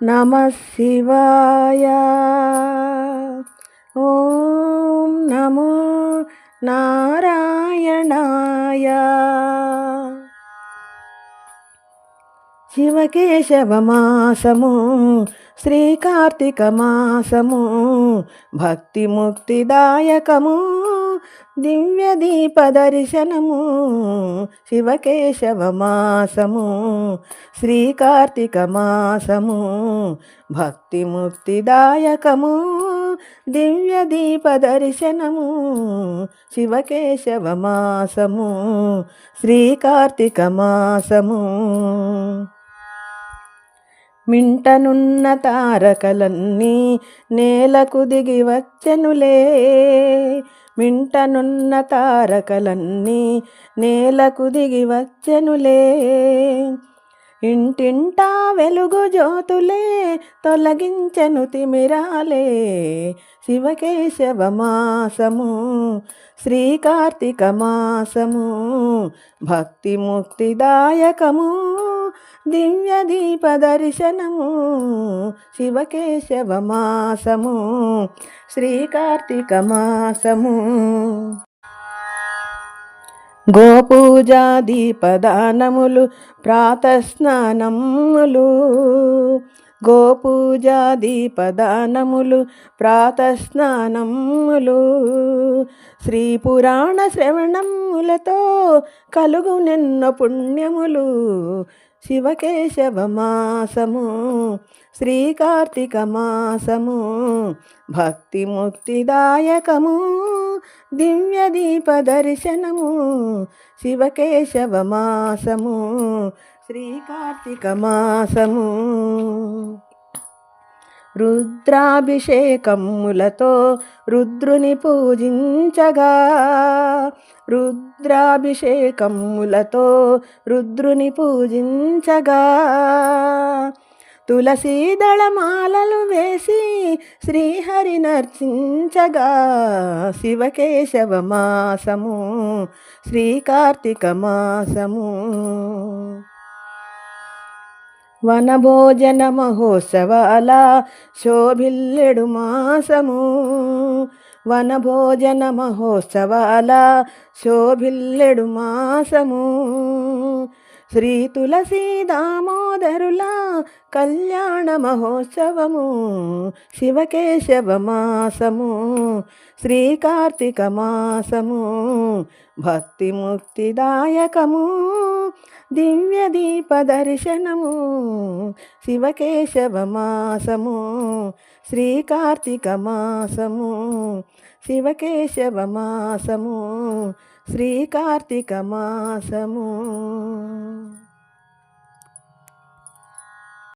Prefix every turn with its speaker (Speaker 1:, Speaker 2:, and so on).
Speaker 1: నమ శివాయ ఓం నమో నారాయణాయ శివకేశవ మాసము శ్రీకార్తిక మాసము భక్తి ముక్తిదాయకము దివ్య దీప దర్శనము శివకేశవ మాసము శ్రీకార్తిక మాసము భక్తి ముక్తిదాయకము దివ్య దీప దర్శనము శివకేశవ మాసము శ్రీకార్తిక మాసము మింటనున్న తారకలన్నీ నేలకు దిగి వచ్చెనులే. మింటనున్న తారకలన్నీ నేలకు దిగి వచ్చెనులే. ఇంటింటా వెలుగు జ్యోతులే తొలగించెను తిమిరాలే. శివకేశవ మాసము శ్రీకార్తిక మాసము భక్తి ముక్తిదాయకము దివ్య దీప దర్శనము శివకేశవ మాసము శ్రీకార్తిక మాసము గోపూజా దీపదానములు ప్రాతస్నానములు. గోపూజా దీపదానములు ప్రాతస్నానములు శ్రీ పురాణ శ్రవణములతో కలుగు నిన్న పుణ్యములు శివకేశవ మాసము శ్రీకార్తిక మాసము భక్తి ముక్తిదాయకము దివ్య దీప దర్శనము శివకేశవ మాసము శ్రీ కార్తీక మాసము రుద్రాభిషేకములతో రుద్రుని పూజించగా రుద్రాభిషేకములతో రుద్రుని పూజించగా తులసీదళమాలలు వేసి శ్రీహరి నర్చించగా శివకేశవ మాసము శ్రీకార్తిక మాసము వనభోజన మహోత్సవాల శోభిల్లెడు మాసము. వనభోజన మహోత్సవాల శోభిల్లెడు మాసము. శ్రీ తులసీ దామోదరుల కళ్యాణ మహోత్సవము. శివకేశవ మాసము. శ్రీకార్తిక మాసము. భక్తి ముక్తిదాయకము దివ్య దీప దర్శనము శివకేశవ మాసము శ్రీకార్తిక మాసము శివకేశవ మాసము శ్రీకార్తిక మాసము